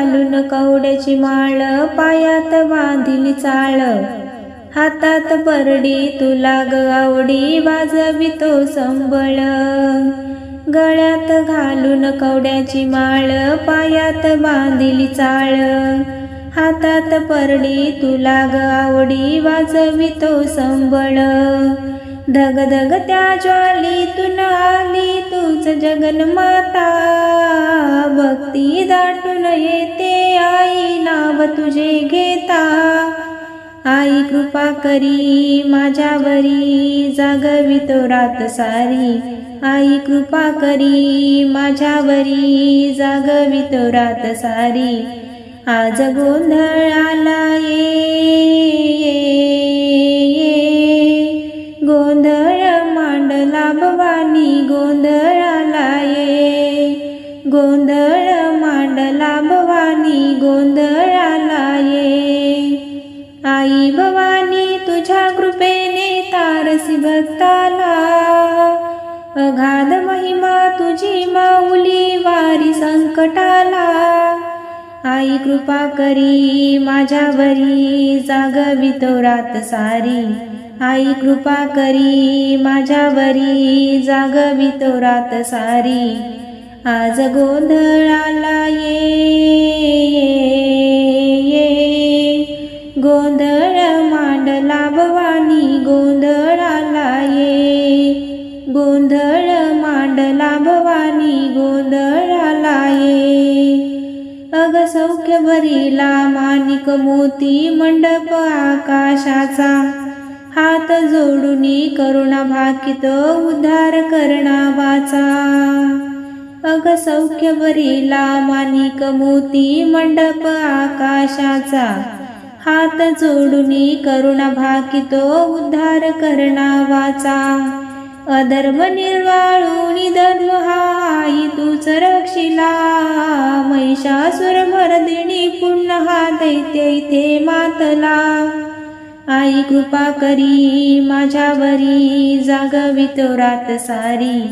घालून कवड्याची माळ पायात बांधिली चाळ. हातात परडी तुला ग आवडी वाजवितो संबळ. गळ्यात घालून कवड्याची माळ पायात बांधिली चाळ. हातात परडी तुला ग आवडी वाजवितो संबळ. धग धग त्या ज्वालीतून आली तूच जगन्माता. माता नाव तुझे घेता. आई कृपा करी माझ्यावरी जागवितो रात सारी. आई कृपा करी माझ्यावरी जागवितो रात सारी. आज गोंधळाला ये ये ये. गोंधळ मांडला भवानी गोंधळ मांडला भवानी गोंधळाला ये. आई भवानी तुझ्या कृपेने तारसी भक्ताला. अगाध महिमा तुझी माऊली वारी संकटाला. आई कृपा करी माझ्यावरी जागवितो रात सारी. आई कृपा करी माझ्यावरी जागवितो रात सारी. आज गोंधळाला ये ये ये. गोंधळ मांडला भवानी गोंधळाला ये. गोंधळ मांडला भवानी गोंधळाला ये. अग सौख्य भरीला माणिक मोती मंडप आकाशाचा. हात जोडूनी करुणा भाकित उद्धार करणा वाचा अग सौख्य भरीला माणिक मोती मंडप आकाशाचा. हात जोडूनी करुणा भाकितो उद्धार करणा वाचा अधर्म निर्वाळूनी धर्म हाई तूच रक्षिला. महिषासुर मर्दिनी पुण्य हा दैत्य इथे मातला. आई कृपा करी माझ्यावरी जागवितो रात सारी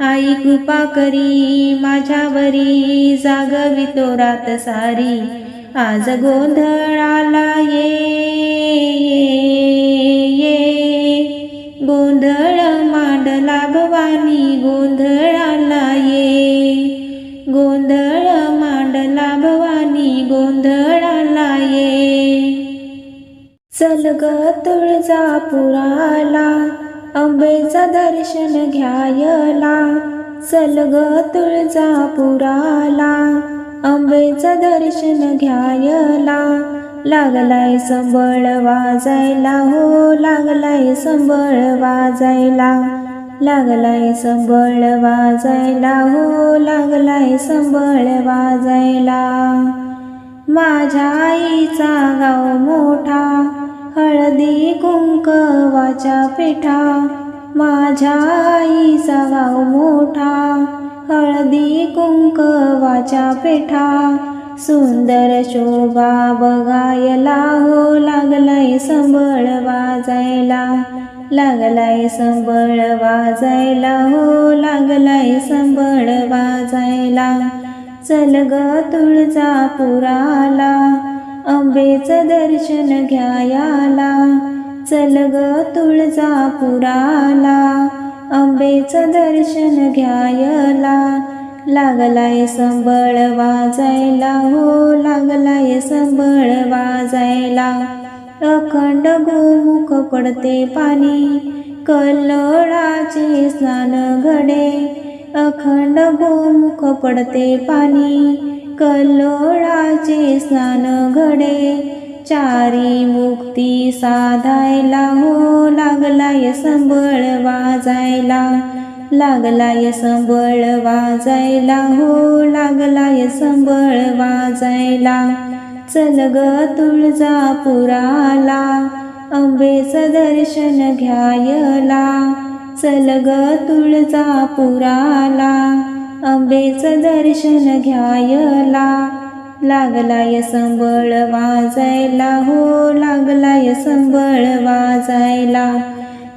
आई कृपा करी माझ्यावरी जागवितो रात सारी. आज गोंधळाला ये ये ये. गोंधळ मांडला भवानी गोंधळाला ये. गोंधळ मांडला भवानी गोंधळाला ये. चल ग तुळजापुराला अंबेचा दर्शन घ्यायला सलग तुळजापुराला. अंबेचा दर्शन घ्यायला लागलाय संबळ वाजायला हो लागलाय संबळ वाजायला. लागलाय संबळ वाजायला हो लागलाय संबळ वाजायला. माझ्या आईचा गाव मोठा हळदी कुंकवाच्या पेठा माझ्या आईचा गाव मोठा. हळदी कुंकवाच्या पेठा सुंदर शोभा बघायला हो लागलाय संबळ वाजायला. लागलाय संबळ वाजायला हो लागलाय संबळ वाजायला. चल ग तुळजापुराला अंबेचं दर्शन घ्यायाला चल ग तुळजापुराला. अंबेचं दर्शन घ्यायला लागलाय संबळ वाजायला हो लागलाय संबळ वाजायला. अखंड गोमुख पडते पाणी कल्लोळाचे स्नान घडे. अखंड गोमुख पडते पाणी कल्लोळाचे स्नान घडे. चारी मुक्ती साधायला हो लागलाय संबळ वाजायला. लागलाय संबळ वाजायला हो लागलाय संबळ वाजायला. चल ग तुळजापुराला अंबेचं दर्शन घ्यायला. चल ग तुळजापुराला अंबेचं दर्शन घ्यायला. लागलाय संबळ वाजायला हो लागलाय संबळ वाजायला.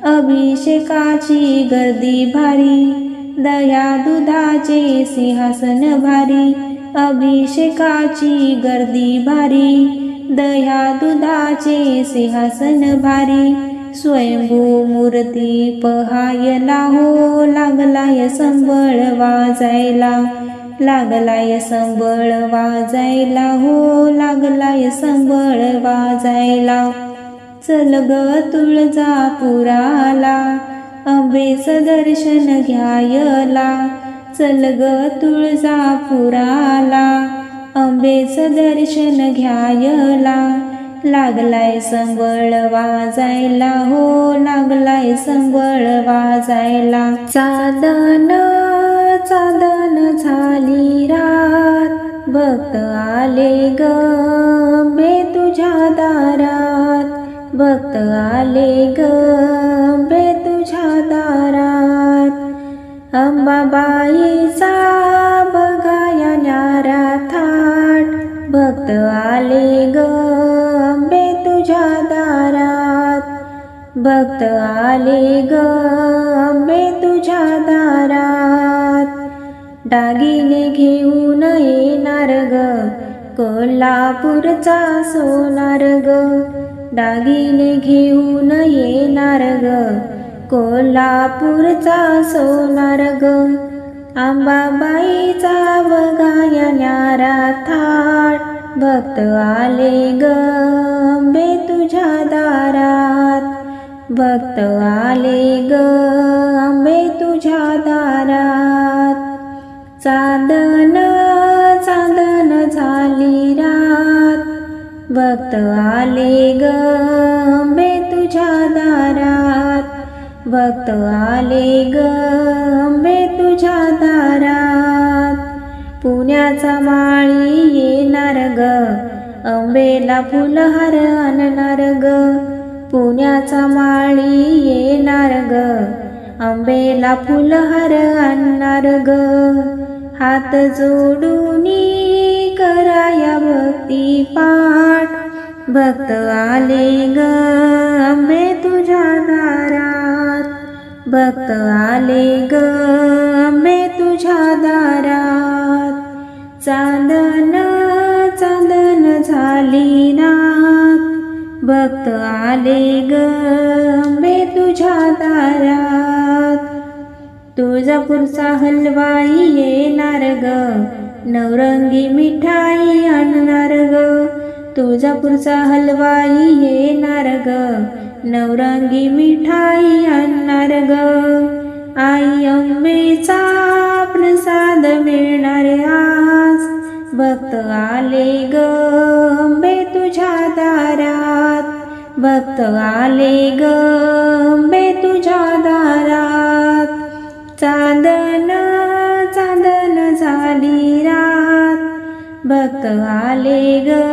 अभिषेकाची गर्दी भारी दया दुधाचे सिंहासन भारी. अभिषेकाची गर्दी भारी दया दुधाचे सिंहासन भारी. स्वयंभू मूर्ती पहायला हो लागलाय संबळ वाजायला. लागलाय संबळ वाजायला हो लागलाय संबळ वाजायला. चल ग तुळजापुराला अंबेचं दर्शन घ्यायला. चल ग तुळजापुराला अंबेचं दर्शन घ्यायला. लागलाय संगळ वाजायला हो लागलाय संगळ वाजायला. चादन चादन झाली रात भक्त आले ग बे तुझ्या दारात. भक्त आले ग बे तुझ्या दारात. अंबाबाईचा बघाया न्यारा थाट भक्त आले ग भक्त आले ग आंबे तुझ्या दारात. दागिने घेऊन येणार ग कोल्हापूरचा सोनार ग. दागिने घेऊन येणार ग कोल्हापूरचा सोनार ग. आंबाबाईचा बघाया न्यारा थाट. भक्त आले ग आंबे तुझ्या दारात. भक्त आले ग आंबे तुझ्या दारात. चांदन चांदन झाली रात. भक्त आले ग आंबे तुझ्या दारात. भक्त आले ग आंबे तुझ्या दारात. पुण्याचा माळी येणार ग अंबेला फुलहार आणणार ग. पुण्याचा माळी येणार ग. आंबेला फुलहार आणणार ग. हात जोडून कराया भक्ती पाठ. भक्त आले ग आंबे तुझ्या दारात. भक्त आले ग आंबे तुझ्या दारात. चांदन चांदन झाली ना. भक्त आले गंबे तुझ्या दारात. तुळजापूरचा हलवाई येणार ग. नवरंगी मिठाई आणणार ग. तुळजापूरचा हलवाई येणार ग. नवरंगी मिठाई आणणार ग. आई अंबेचा प्रसाद मिळणार आज. भक्त आले ग. अंबे तुझ्या दारात. भक्त आले ग बे तुझ्या दारात. चांदन चांदन झाली रात. भक्त आले ग